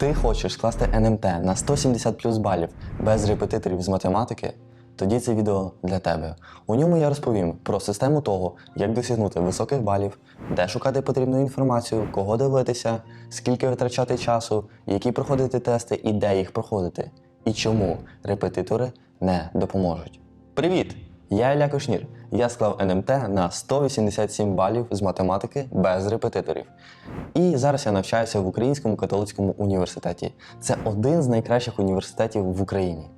Ти хочеш скласти НМТ на 170 плюс балів без репетиторів з математики? Тоді це відео для тебе. У ньому я розповім про систему того, як досягнути високих балів, де шукати потрібну інформацію, кого дивитися, скільки витрачати часу, які проходити тести і де їх проходити, і чому репетитори не допоможуть. Привіт! Я Ілля Кошнір. Я склав НМТ на 187 балів з математики без репетиторів. І зараз я навчаюся в Українському католицькому університеті. Це один з найкращих університетів в Україні.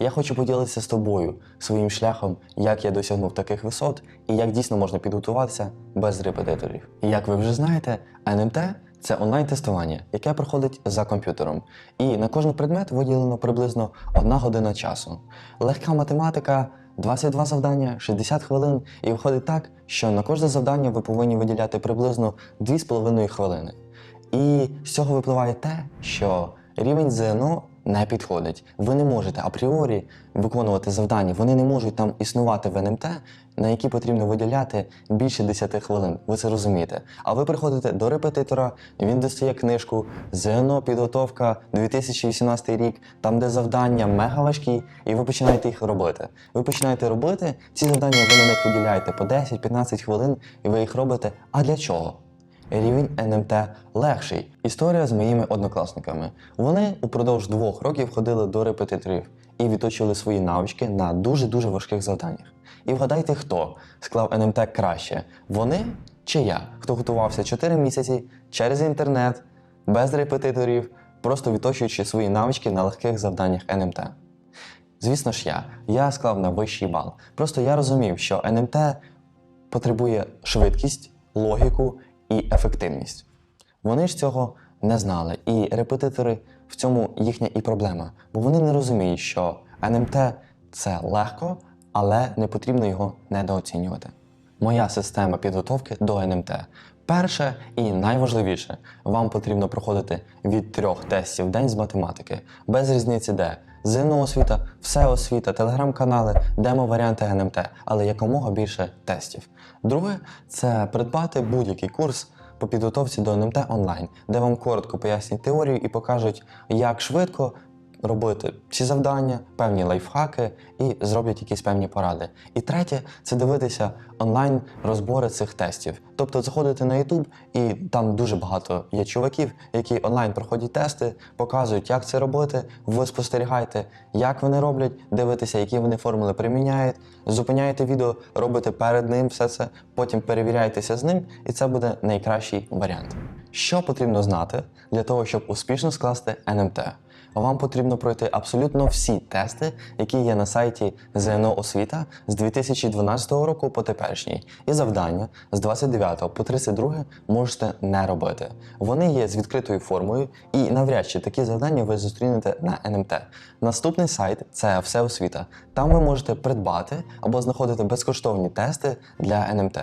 Я хочу поділитися з тобою своїм шляхом, як я досягнув таких висот і як дійсно можна підготуватися без репетиторів. Як ви вже знаєте, НМТ це онлайн-тестування, яке проходить за комп'ютером. І на кожен предмет виділено приблизно одна година часу. Легка математика. 22 завдання, 60 хвилин, і виходить так, що на кожне завдання ви повинні виділяти приблизно 2,5 хвилини. І з цього випливає те, що рівень ЗНО не підходить. Ви не можете апріорі виконувати завдання, вони не можуть там існувати в НМТ, на які потрібно виділяти більше 10 хвилин. Ви це розумієте. А ви приходите до репетитора, він достає книжку ЗНО підготовка 2018 рік, там де завдання мега важкі, і ви починаєте їх робити. Ви починаєте робити ці завдання, ви на них виділяєте по 10-15 хвилин, і ви їх робите. А для чого? Рівень НМТ легший. Історія з моїми однокласниками. Вони упродовж двох років ходили до репетиторів і відточили свої навички на дуже-дуже важких завданнях. І вгадайте, хто склав НМТ краще: вони чи я, хто готувався 4 місяці через інтернет, без репетиторів, просто відточуючи свої навички на легких завданнях НМТ. Звісно ж, я. Я склав на вищий бал. Просто я розумів, що НМТ потребує швидкість, логіку і ефективність. Вони ж цього не знали, і репетитори в цьому їхня і проблема, бо вони не розуміють, що НМТ це легко, але не потрібно його недооцінювати. Моя система підготовки до НМТ. Перше і найважливіше, вам потрібно проходити від трьох тестів в день з математики, без різниці де. ЗНО освіта, все освіта, телеграм-канали, демо-варіанти НМТ, але якомога більше тестів. Друге це придбати будь-який курс по підготовці до НМТ онлайн, де вам коротко пояснять теорію і покажуть, як швидко робити ці завдання, певні лайфхаки і зроблять якісь певні поради. І третє це дивитися онлайн розбори цих тестів. Тобто заходити на YouTube, і там дуже багато є чуваків, які онлайн проходять тести, показують, як це робити. Ви спостерігаєте, як вони роблять, дивитеся, які вони формули приміняють, зупиняєте відео, робите перед ним все це, потім перевіряєтеся з ним, і це буде найкращий варіант. Що потрібно знати для того, щоб успішно скласти НМТ? Вам потрібно пройти абсолютно всі тести, які є на сайті ЗНО Освіта з 2012 року по теперішній. І завдання з 29 по 32 можете не робити. Вони є з відкритою формою, і навряд чи такі завдання ви зустрінете на НМТ. Наступний сайт це все освіта. Там ви можете придбати або знаходити безкоштовні тести для НМТ.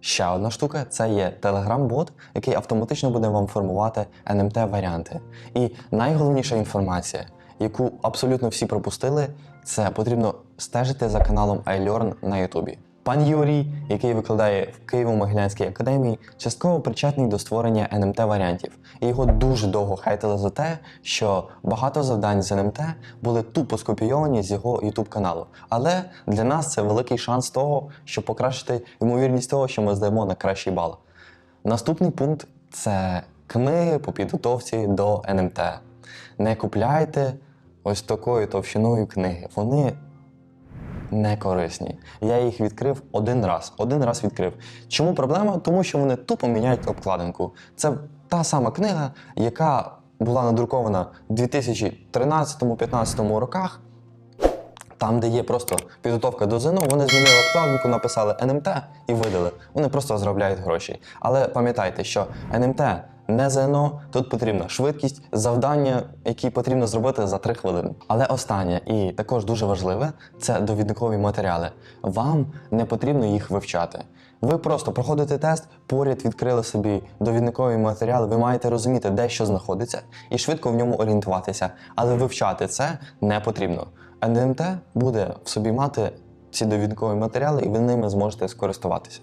Ще одна штука це є Telegram-бот, який автоматично буде вам формувати НМТ-варіанти. І найголовніша інформація, яку абсолютно всі пропустили, це потрібно стежити за каналом iLearn на Ютубі. Пан Юрій, який викладає в Києво-Могилянській академії, частково причетний до створення НМТ варіантів, і його дуже довго хейтили за те, що багато завдань з НМТ були тупо скопійовані з його YouTube каналу. Але для нас це великий шанс того, щоб покращити ймовірність того, що ми здаємо на кращий бал. Наступний пункт це книги по підготовці до НМТ. Не купляйте ось такою товщиною книги. Вони не корисні. Я їх відкрив один раз. Один раз відкрив. Чому проблема? Тому що вони тупо міняють обкладинку. Це та сама книга, яка була надрукована в 2013-2015 роках. Там, де є просто підготовка до ЗНО, вони змінили обкладинку, написали НМТ і видали. Вони просто заробляють гроші. Але пам'ятайте, що НМТ не ЗНО, тут потрібна швидкість, завдання, які потрібно зробити за 3 хвилини. Але останнє і також дуже важливе це довідникові матеріали. Вам не потрібно їх вивчати. Ви просто проходите тест, поряд відкрили собі довідникові матеріали, ви маєте розуміти, де що знаходиться, і швидко в ньому орієнтуватися. Але вивчати це не потрібно. НМТ буде в собі мати ці довідникові матеріали, і ви ними зможете скористуватися.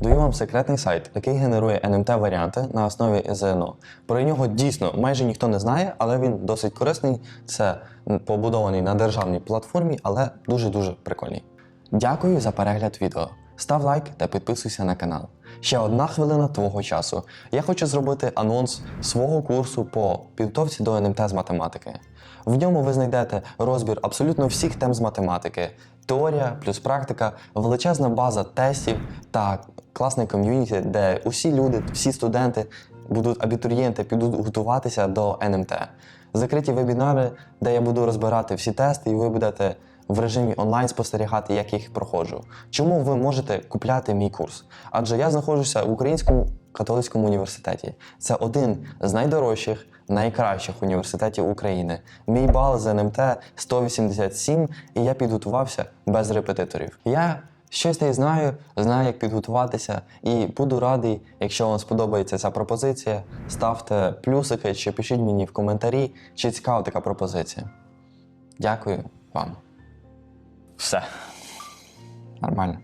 Даю вам секретний сайт, який генерує НМТ варіанти на основі ЗНО. Про нього дійсно майже ніхто не знає, але він досить корисний. Це побудований на державній платформі, але дуже-дуже прикольний. Дякую за перегляд відео. Став лайк та підписуйся на канал. Ще одна хвилина твого часу. Я хочу зробити анонс свого курсу по підготовці до НМТ з математики. В ньому ви знайдете розбір абсолютно всіх тем з математики, теорія плюс практика, величезна база тестів та класний ком'юніті, де усі люди, всі студенти будуть абітурієнти, підуть готуватися до НМТ. Закриті вебінари, де я буду розбирати всі тести, і ви будете в режимі онлайн спостерігати, як їх проходжу. Чому ви можете купляти мій курс? Адже я знаходжуся в Українському католицькому університеті. Це один з найдорожчих, найкращих університетів України. Мій бал з НМТ 187, і я підготувався без репетиторів. Я щось не знаю, знаю, як підготуватися, і буду радий, якщо вам сподобається ця пропозиція, ставте плюсики чи пишіть мені в коментарі, чи цікава така пропозиція. Дякую вам. Все. Нормально.